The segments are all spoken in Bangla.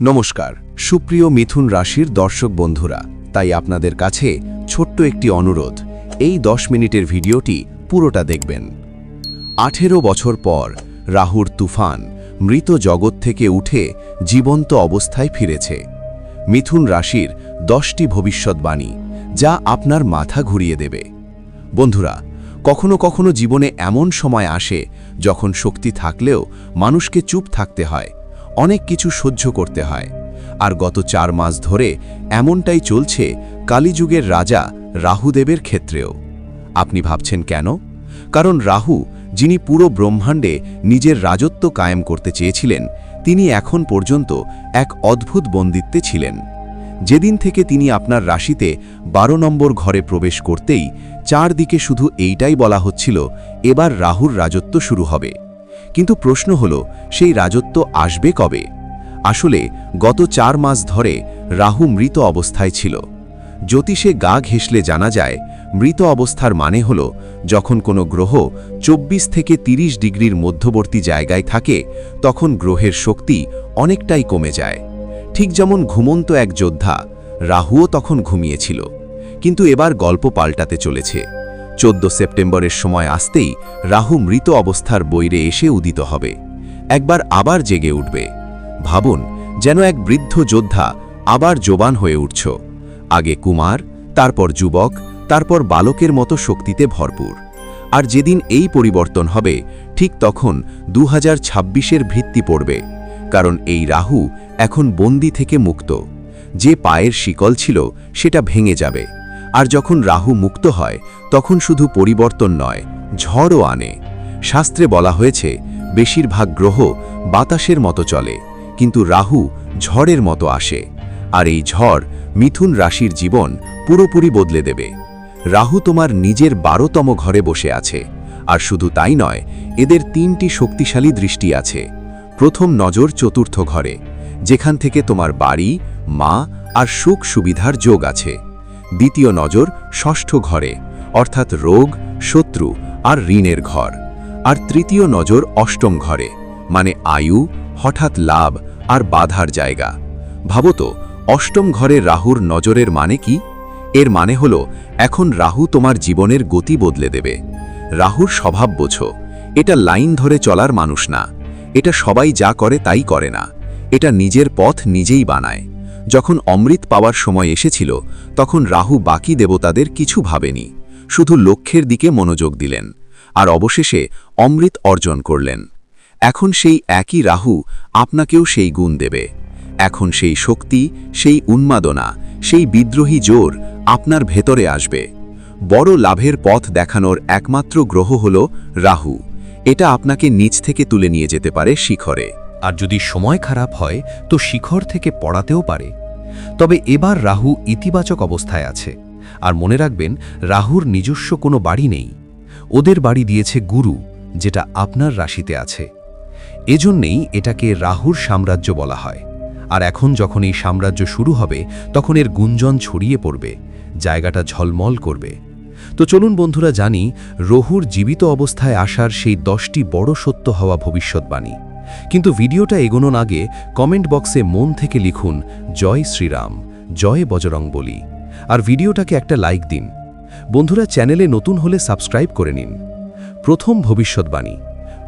নমস্কার, সুপ্রিয় মিথুন রাশির দর্শক বন্ধুরা, তাই আপনাদের কাছে ছোট্ট একটি অনুরোধ, এই দশ মিনিটের ভিডিওটি পুরোটা দেখবেন। আঠেরো বছর পর রাহুর তুফান মৃত জগৎ থেকে উঠে জীবন্ত অবস্থায় ফিরেছে। মিথুন রাশির দশটি ভবিষ্যৎবাণী যা আপনার মাথা ঘুরিয়ে দেবে। বন্ধুরা, কখনো কখনো জীবনে এমন সময় আসে যখন শক্তি থাকলেও মানুষকে চুপ থাকতে হয় অনেক কিছু সহ্য করতে হয়। আর গত চার মাস ধরে এমনটাই চলছে কালীযুগের রাজা রাহুদেবের ক্ষেত্রেও। আপনি ভাবছেন কেন? কারণ রাহু, যিনি পুরো ব্রহ্মাণ্ডে নিজের রাজত্ব কায়েম করতে চেয়েছিলেন, তিনি এখন পর্যন্ত এক অদ্ভুত বন্দিত্বে ছিলেন। যেদিন থেকে তিনি আপনার রাশিতে বারো নম্বর ঘরে প্রবেশ করতেই চারদিকে শুধু এইটাই বলা হচ্ছিল, এবার রাহুর রাজত্ব শুরু হবে। কিন্তু প্রশ্ন হল, সেই রাজত্ব আসবে কবে? আসলে, গত চার মাস ধরে রাহু মৃত অবস্থায় ছিল। জ্যোতিষে গা ঘেঁষলে জানা যায়, মৃত অবস্থার মানে হল, যখন কোনো গ্রহ ২৪ থেকে ৩০ ডিগ্রির মধ্যবর্তী জায়গায় থাকে, তখন গ্রহের শক্তি অনেকটাই কমে যায়। ঠিক যেমন ঘুমন্ত এক যোদ্ধা, রাহুও তখন ঘুমিয়েছিল। কিন্তু এবার গল্প পাল্টাতে চলেছে। চোদ্দ সেপ্টেম্বরের সময় আসতেই রাহু মৃত অবস্থার বৈরে এসে উদিত হবে। একবার আবার জেগে উঠবে। ভাবুন, যেন এক বৃদ্ধ যোদ্ধা আবার জোবান হয়ে উঠছ। আগে কুমার, তারপর যুবক, তারপর বালকের মতো শক্তিতে ভরপুর। আর যেদিন এই পরিবর্তন হবে, ঠিক তখন দু হাজার ভিত্তি পড়বে, কারণ এই রাহু এখন বন্দি থেকে মুক্ত। যে পায়ের শিকল ছিল, সেটা ভেঙে যাবে। আর যখন রাহু মুক্ত হয় তখন শুধু পরিবর্তন নয়, ঝড়ও আনে। শাস্ত্রে বলা হয়েছে, বেশিরভাগ গ্রহ বাতাসের মতো চলে, কিন্তু রাহু ঝড়ের মতো আসে, আর এই ঝড় মিথুন রাশির জীবন পুরোপুরি বদলে দেবে। রাহু তোমার নিজের বারোতম ঘরে বসে আছে, আর শুধু তাই নয়, এদের তিনটি শক্তিশালী দৃষ্টি আছে। প্রথম নজর চতুর্থ ঘরে, যেখান থেকে তোমার বাড়ি, মা আর সুখ সুবিধার যোগ আছে। দ্বিতীয় নজর ষষ্ঠ ঘরে অর্থাৎ রোগ, শত্রু আর ঋণের ঘর। আর তৃতীয় নজর অষ্টম ঘরে মানে আয়ু, হঠাৎ লাভ আর বাধার জায়গা। ভাবত, অষ্টম ঘরে রাহুর নজরের মানে কি? এর মানে হল, এখন রাহু তোমার জীবনের গতি বদলে দেবে। রাহুর স্বভাব বোঝো, এটা লাইন ধরে চলার মানুষ না। এটা সবাই যা করে তাই করে না। এটা নিজের পথ নিজেই বানায়। যখন অমৃত পাওয়ার সময় এসেছিল, তখন রাহু বাকি দেবতাদের কিছু ভাবেনি। শুধু লক্ষ্যের দিকে মনোযোগ দিলেন, আর অবশেষে অমৃত অর্জন করলেন। এখন সেই একই রাহু আপনাকেও সেই গুণ দেবে। এখন সেই শক্তি, সেই উন্মাদনা, সেই বিদ্রোহী জোর আপনার ভেতরে আসবে। বড় লাভের পথ দেখানোর একমাত্র গ্রহ হল রাহু। এটা আপনাকে নিচ থেকে তুলে নিয়ে যেতে পারে শিখরে। আর যদি সময় খারাপ হয়, তো শিখর থেকে পড়াতেও পারে। তবে এবার রাহু ইতিবাচক অবস্থায় আছে। আর মনে রাখবেন, রাহুর নিজস্ব কোনো বাড়ি নেই। ওদের বাড়ি দিয়েছে গুরু, যেটা আপনার রাশিতে আছে। এজন্যেই এটাকে রাহুর সাম্রাজ্য বলা হয়। আর এখন যখন এই সাম্রাজ্য শুরু হবে, তখন এর গুঞ্জন ছড়িয়ে পড়বে, জায়গাটা ঝলমল করবে। তো চলুন বন্ধুরা জানি, রহুর জীবিত অবস্থায় আসার সেই দশটি বড় সত্য হওয়া ভবিষ্যৎবাণী। কিন্তু ভিডিওটা এগোনোর আগে কমেন্ট বক্সে মন থেকে লিখুন, জয় শ্রীরাম, জয় বজরং বলি। আর ভিডিওটাকে একটা লাইক দিন। বন্ধুরা, চ্যানেলে নতুন হলে সাবস্ক্রাইব করে নিন। প্রথম ভবিষ্যৎবাণী।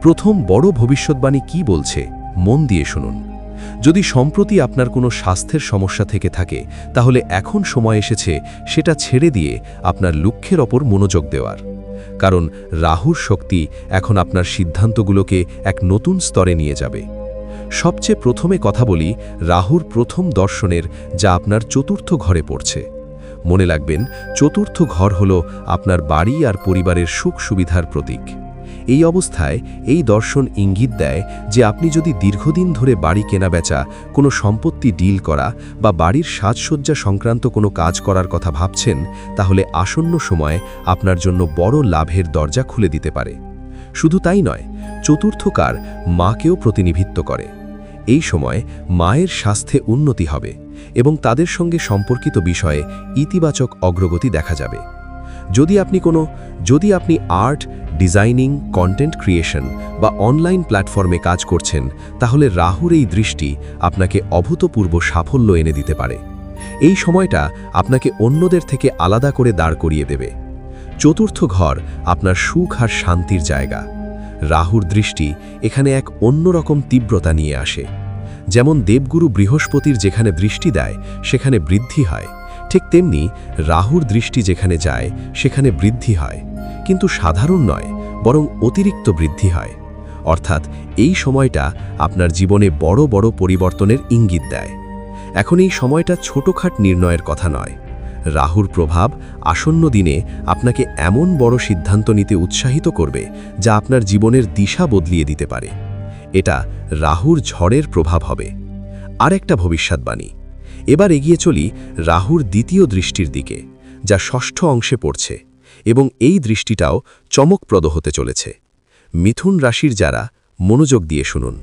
প্রথম বড় ভবিষ্যৎবাণী কি বলছে, মন দিয়ে শুনুন। যদি সম্প্রতি আপনার কোনো স্বাস্থ্যের সমস্যা থেকে থাকে, তাহলে এখন সময় এসেছে সেটা ছেড়ে দিয়ে আপনার লক্ষ্যের ওপর মনোযোগ দেওয়ার। কারণ রাহুর শক্তি এখন আপনার সিদ্ধান্তগুলোকে এক নতুন স্তরে নিয়ে যাবে। সবচেয়ে প্রথমে কথা বলি রাহুর প্রথম দর্শনের যা আপনার চতুর্থ ঘরে পড়ছে। মনে রাখবেন, চতুর্থ ঘর হল আপনার বাড়ি আর পরিবারের সুখ সুবিধার প্রতীক। এই অবস্থায় এই দর্শন ইঙ্গিত দেয় যে আপনি যদি দীর্ঘদিন ধরে বাড়ি কেনাবেচা, কোনো সম্পত্তি ডিল করা বা বাড়ির সাজসজ্জা সংক্রান্ত কোনো কাজ করার কথা ভাবছেন, তাহলে আসন্ন সময়ে আপনার জন্য বড় লাভের দরজা খুলে দিতে পারে। শুধু তাই নয়, চতুর্থকার মাকেও প্রতিনিধিত্ব করে। এই সময় মায়ের স্বাস্থ্যে উন্নতি হবে। এবং তাদের সঙ্গে সম্পর্কিত বিষয়ে ইতিবাচক অগ্রগতি দেখা যাবে। যদি আপনি কোনো, যদি আপনি আর্ট, ডিজাইনিং, কন্টেন্ট ক্রিয়েশন বা অনলাইন প্ল্যাটফর্মে কাজ করছেন, তাহলে রাহুর এই দৃষ্টি আপনাকে অভূতপূর্ব সাফল্য এনে দিতে পারে। এই সময়টা আপনাকে অন্যদের থেকে আলাদা করে দাঁড় করিয়ে দেবে। চতুর্থ ঘর আপনার সুখ আর শান্তির জায়গা। রাহুর দৃষ্টি এখানে এক অন্যরকম তীব্রতা নিয়ে আসে। যেমন দেবগুরু বৃহস্পতির যেখানে দৃষ্টি দেয়, সেখানে বৃদ্ধি হয়। ঠিক তেমনি রাহুর দৃষ্টি যেখানে যায়, সেখানে বৃদ্ধি হয়। কিন্তু সাধারণ নয়, বরং অতিরিক্ত বৃদ্ধি হয়। অর্থাৎ এই সময়টা আপনার জীবনে বড় বড় পরিবর্তনের ইঙ্গিত দেয়। এখন এই সময়টা ছোটখাট নির্ণয়ের কথা নয়। রাহুর প্রভাব আসন্ন দিনে আপনাকে এমন বড় সিদ্ধান্ত নিতে উৎসাহিত করবে, যা আপনার জীবনের দিশা বদলিয়ে দিতে পারে। এটা রাহুর ঝড়ের প্রভাব হবে। আর একটা ভবিষ্যৎবাণী। এবার এগিয়ে চলি রাহুর দ্বিতীয় দৃষ্টির দিকে, যা ষষ্ঠ অংশে পড়ছে এবং এই দৃষ্টিটাও চমকপ্রদ হতে চলেছে। মিথুন রাশির যারা, মনোযোগ দিয়ে শুনুন।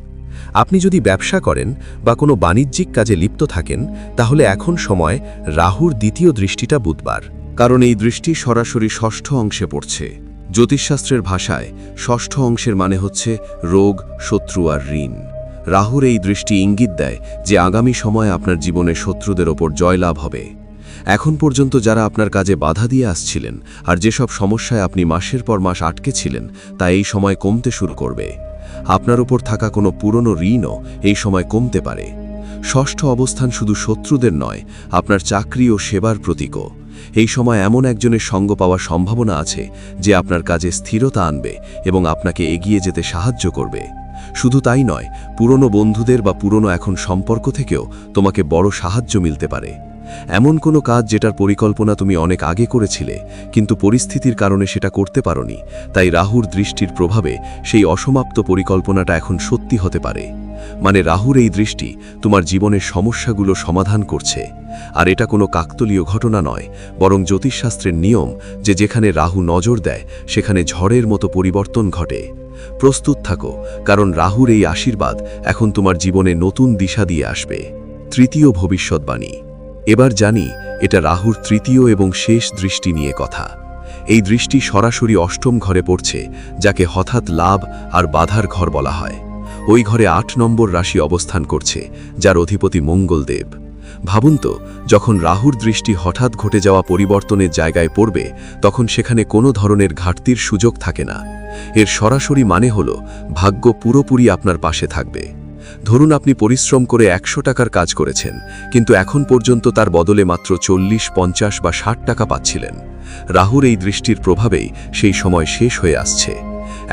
আপনি যদি ব্যবসা করেন বা কোনো বাণিজ্যিক কাজে লিপ্ত থাকেন, তাহলে এখন সময় রাহুর দ্বিতীয় দৃষ্টিটা বুধবার। কারণ এই দৃষ্টি সরাসরি ষষ্ঠ অংশে পড়ছে। জ্যোতিষশাস্ত্রের ভাষায় ষষ্ঠ অংশের মানে হচ্ছে রোগ, শত্রু আর ঋণ। রাহুর এই দৃষ্টি ইঙ্গিত দেয় যে আগামী সময়ে আপনার জীবনে শত্রুদের ওপর জয়লাভ হবে। এখন পর্যন্ত যারা আপনার কাজে বাধা দিয়ে আসছিলেন আর যেসব সমস্যায় আপনি মাসের পর মাস আটকে ছিলেন, তা এই সময় কমতে শুরু করবে। আপনার উপর থাকা কোনো পুরনো ঋণও এই সময় কমতে পারে। ষষ্ঠ অবস্থান শুধু শত্রুদের নয়, আপনার চাকরি ও সেবার প্রতীকও। এই সময় এমন একজনের সঙ্গ পাওয়ার সম্ভাবনা আছে যে আপনার কাজে স্থিরতা আনবে এবং আপনাকে এগিয়ে যেতে সাহায্য করবে। শুধু তাই নয়, পুরনো বন্ধুদের বা পুরনো এখন সম্পর্ক থেকেও তোমাকে বড় সাহায্য মিলতে পারে। এমন কোনো কাজ যেটার পরিকল্পনা তুমি অনেক আগে করেছিলে, কিন্তু পরিস্থিতির কারণে সেটা করতে পারোনি, তাই রাহুর দৃষ্টির প্রভাবে সেই অসমাপ্ত পরিকল্পনাটা এখন সত্যি হতে পারে। মানে রাহুর এই দৃষ্টি তোমার জীবনের সমস্যাগুলো সমাধান করছে। আর এটা কোনো কাকতলীয় ঘটনা নয়, বরং জ্যোতিষশাস্ত্রের নিয়ম যে যেখানে রাহু নজর দেয়, সেখানে ঝড়ের মতো পরিবর্তন ঘটে। প্রস্তুত থাকো, কারণ রাহুর এই আশীর্বাদ এখন তোমার জীবনে নতুন দিশা দিয়ে আসবে। তৃতীয় ভবিষ্যৎবাণী। এবার জানি এটা রাহুর তৃতীয় এবং শেষ দৃষ্টি নিয়ে কথা। এই দৃষ্টি সরাসরি অষ্টম ঘরে পড়ছে, যাকে হঠাৎ লাভ আর বাধার ঘর বলা হয়। ওই ঘরে আট নম্বর রাশি অবস্থান করছে, যার অধিপতি মঙ্গলদেব। ভাবুন তো, যখন রাহুর দৃষ্টি হঠাৎ ঘটে যাওয়া পরিবর্তনের জায়গায় পড়বে, তখন সেখানে কোনো ধরনের ঘাটতির সুযোগ থাকে না। এর সরাসরি মানে হল, ভাগ্য পুরোপুরি আপনার পাশে থাকবে। ধরুন আপনি পরিশ্রম করে একশো টাকার কাজ করেছেন, কিন্তু এখন পর্যন্ত তার বদলে মাত্র চল্লিশ, পঞ্চাশ বা ষাট টাকা পাচ্ছিলেন। রাহুর এই দৃষ্টির প্রভাবেই সেই সময় শেষ হয়ে আসছে।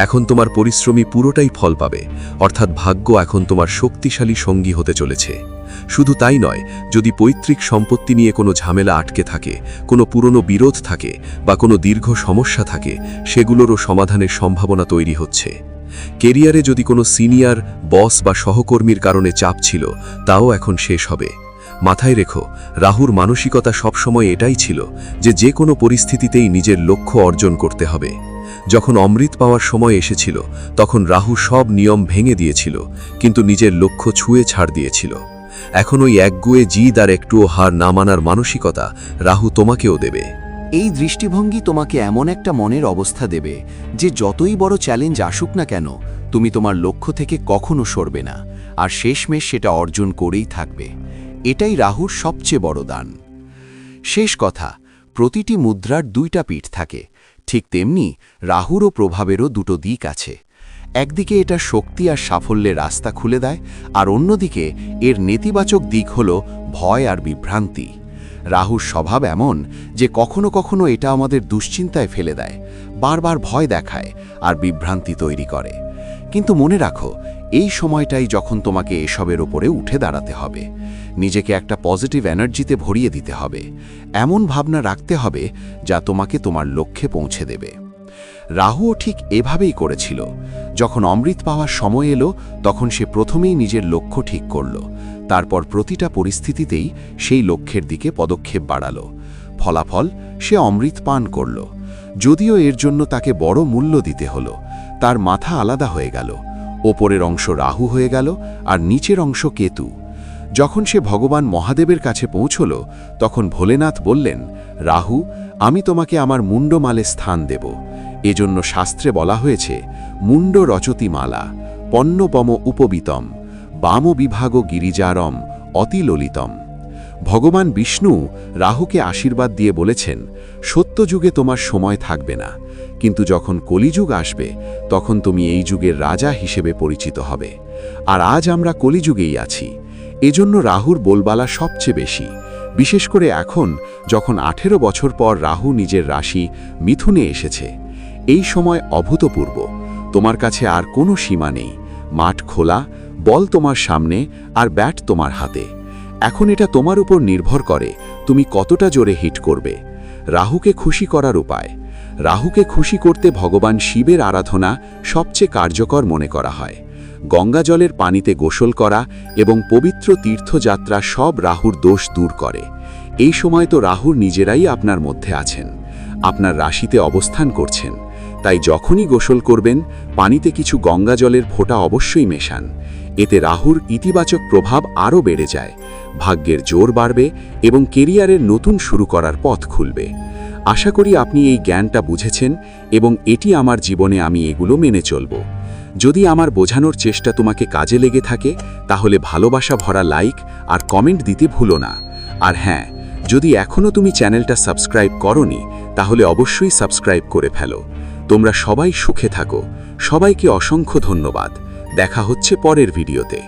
এখন তোমার পরিশ্রমী পুরোটাই ফল পাবে, অর্থাৎ ভাগ্য এখন তোমার শক্তিশালী সঙ্গী হতে চলেছে। শুধু তাই নয়, যদি পৈতৃক সম্পত্তি নিয়ে কোনো ঝামেলা আটকে থাকে, কোনো পুরনো বিরোধ থাকে বা কোনো দীর্ঘ সমস্যা থাকে, সেগুলোরও সমাধানের সম্ভাবনা তৈরি হচ্ছে। কেরিয়ারে যদি কোনো সিনিয়র, বস বা সহকর্মীর কারণে চাপ ছিল, তাও এখন শেষ হবে। মাথায় রেখো, রাহুর মানসিকতা সবসময় এটাই ছিল যে যে কোনো পরিস্থিতিতেই নিজের লক্ষ্য অর্জন করতে হবে। যখন অমৃত পাওয়ার সময় এসেছিল, তখন রাহু সব নিয়ম ভেঙে দিয়েছিল, কিন্তু নিজের লক্ষ্য ছুঁয়ে ছাড় দিয়েছিল। এখন ওই একগুয়ে জিদ আর একটুও হার না মানার মানসিকতা রাহু তোমাকেও দেবে। এই দৃষ্টিভঙ্গি তোমাকে এমন একটা মনের অবস্থা দেবে যে যতই বড় চ্যালেঞ্জ আসুক না কেন, তুমি তোমার লক্ষ্য থেকে কখনো সরবে না, আর শেষমেশ সেটা অর্জন করেই থাকবে। এটাই রাহুর সবচেয়ে বড় দান। শেষ কথা, প্রতিটি মুদ্রার দুইটা পিঠ থাকে। ঠিক তেমনি রাহুরও প্রভাবেরও দুটো দিক আছে। একদিকে এটা শক্তি আর সাফল্যের রাস্তা খুলে দেয়, আর অন্যদিকে এর নেতিবাচক দিক হল ভয় আর বিভ্রান্তি। রাহুর স্বভাব এমন যে কখনো কখনো এটা আমাদের দুশ্চিন্তায় ফেলে দেয়, বারবার ভয় দেখায় আর বিভ্রান্তি তৈরি করে। কিন্তু মনে রাখো, এই সময়টাই যখন তোমাকে এসবের ওপরে উঠে দাঁড়াতে হবে। নিজেকে একটা পজিটিভ এনার্জিতে ভরিয়ে দিতে হবে। এমন ভাবনা রাখতে হবে যা তোমাকে তোমার লক্ষ্যে পৌঁছে দেবে। রাহুও ঠিক এভাবেই করেছিল। যখন অমৃত পাওয়ার সময় এলো, তখন সে প্রথমেই নিজের লক্ষ্য ঠিক করল। তারপর প্রতিটা পরিস্থিতিতেই সেই লক্ষ্যের দিকে পদক্ষেপ বাড়াল। ফলাফল সে অমৃত পান করল। যদিও এর জন্য তাকে বড় মূল্য দিতে হলো, তার মাথা আলাদা হয়ে গেল। ওপরের অংশ রাহু হয়ে গেল আর নিচের অংশ কেতু। যখন সে ভগবান মহাদেবের কাছে পৌঁছল, তখন ভোলেনাথ বললেন, রাহু, আমি তোমাকে আমার মুন্ডমালে স্থান দেব। এজন্য শাস্ত্রে বলা হয়েছে, মুন্ড রচতি মালা, পণ্যপম উপবিতম, বাম বিভাগ গিরিজারম অতিললিতম। ভগবান বিষ্ণু রাহুকে আশীর্বাদ দিয়ে বলেছেন, সত্যযুগে তোমার সময় থাকবে না, কিন্তু যখন কলিযুগ আসবে, তখন তুমি এই যুগের রাজা হিসেবে পরিচিত হবে। আর আজ আমরা কলিযুগেই আছি, এজন্য রাহুর বলবালা সবচেয়ে বেশি। বিশেষ করে এখন, যখন আঠেরো বছর পর রাহু নিজের রাশি মিথুনে এসেছে এই সময় অভূতপূর্ব। তোমার কাছে আর কোনো সীমা নেই। মাঠ খোলা, বল তোমার সামনে আর ব্যাট তোমার হাতে। এখন এটা তোমার উপর নির্ভর করে তুমি কতটা জোরে হিট করবে। রাহুকে খুশি করার উপায়। রাহুকে খুশি করতে ভগবান শিবের আরাধনা সবচেয়ে কার্যকর মনে করা হয়। গঙ্গা জলের পানিতে গোসল করা এবং পবিত্র তীর্থযাত্রা সব রাহুর দোষ দূর করে। এই সময় তো রাহুর নিজেরাই আপনার মধ্যে আছেন। আপনার রাশিতে অবস্থান করছেন। তাই যখনই গোসল করবেন, পানিতে কিছু গঙ্গা জলের ফোঁটা অবশ্যই মেশান। এতে রাহুর ইতিবাচক প্রভাব আরও বেড়ে যায়, ভাগ্যের জোর বাড়বে এবং কেরিয়ারের নতুন শুরু করার পথ খুলবে। আশা করি আপনি এই জ্ঞানটা বুঝেছেন এবং এটি আমার জীবনে আমি এগুলো মেনে চলব। যদি আমার বোঝানোর চেষ্টা তোমাকে কাজে লেগে থাকে, তাহলে ভালোবাসা ভরা লাইক আর কমেন্ট দিতে ভুলো না। আর হ্যাঁ যদি এখনও তুমি চ্যানেলটা সাবস্ক্রাইব করনি, তাহলে অবশ্যই সাবস্ক্রাইব করে ফেলো। তোমরা সবাই সুখে থাকো। সবাইকে অসংখ্য ধন্যবাদ। দেখা হচ্ছে পরের ভিডিওতে।